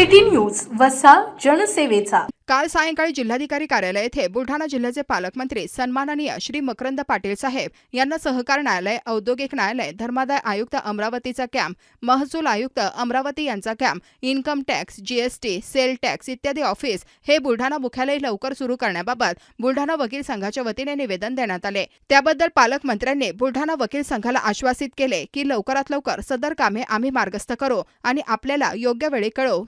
City news वसा जनसेवेचा. काल सायंकाळी जिल्हाधिकारी कार्यालय येथे बुलढाणा जिल्ह्याचे पालकमंत्री सन्माननीय श्री मकरंद पाटील साहेब यांना सहकार न्यायालय औद्योगिक न्यायालय धर्मादाय आयुक्त अमरावतीचा कॅम्प महसूल आयुक्त अमरावती यांचा camp income tax GST sale tax इत्यादी ऑफिस हे बुलढाणा मुख्यालय लवकर सुरू करण्याबाबत बुलढाणा वकील संघाच्या वतीने निवेदन देण्यात आले. त्याबद्दल पालकमंत्र्यांनी बुलढाणा वकील संघाला आश्वासित केले की लवकरात लवकर सदर कामे आम्ही मार्गस्थ करू आणि आपल्याला योग्य वेळी कळवू.